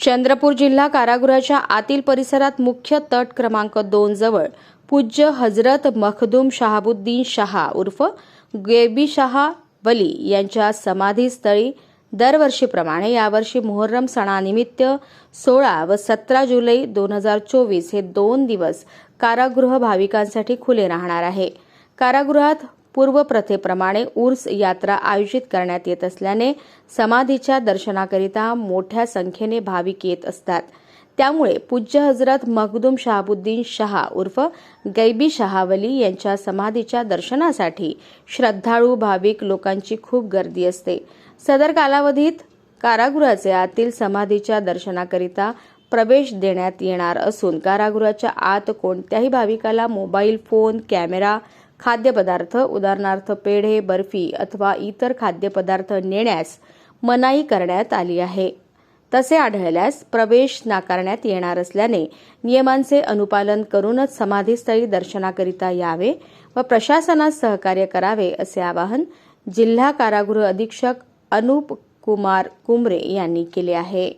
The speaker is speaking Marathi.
चंद्रपूर जिल्हा कारागृहाच्या आतील परिसरात मुख्य तट क्रमांक दोन जवळ पूज्य हजरत मखदूम शहाबुद्दीन शहा उर्फ गेबी शहा वली यांच्या समाधीस्थळी दरवर्षीप्रमाणे यावर्षी मोहर्रम सणानिमित्त सोळा व सतरा जुलै दोन हजार चोवीस हे दोन दिवस कारागृह भाविकांसाठी खुले राहणार आहे. कारागृहात पूर्वप्रथेप्रमाणे ऊर्स यात्रा आयोजित करण्यात येत असल्याने समाधीच्या दर्शनाकरिता मोठ्या संख्येने भाविक येत असतात. त्यामुळे पूज्य हजरत मखदूम शहाबुद्दीन शहा उर्फ गैबी शहावली यांच्या समाधीच्या दर्शनासाठी श्रद्धाळू भाविक लोकांची खूप गर्दी असते. सदर कालावधीत कारागृहाचे आतील समाधीच्या दर्शनाकरिता प्रवेश देण्यात येणार असून कारागृहाच्या आत कोणत्याही भाविकाला मोबाईल फोन कॅमेरा खाद्यपदार्थ उदाहरणार्थ पेढे बर्फी अथवा इतर खाद्यपदार्थ नेण्यास मनाई करण्यात आली आहे. तसे आढळल्यास प्रवेश नाकारण्यात येणार असल्याने नियमांचे अनुपालन करूनच समाधीस्थळी दर्शनाकरिता यावे व प्रशासनास सहकार्य करावे असे आवाहन जिल्हा कारागृह अधीक्षक अनुप कुमार कुमरे यांनी केले आहे.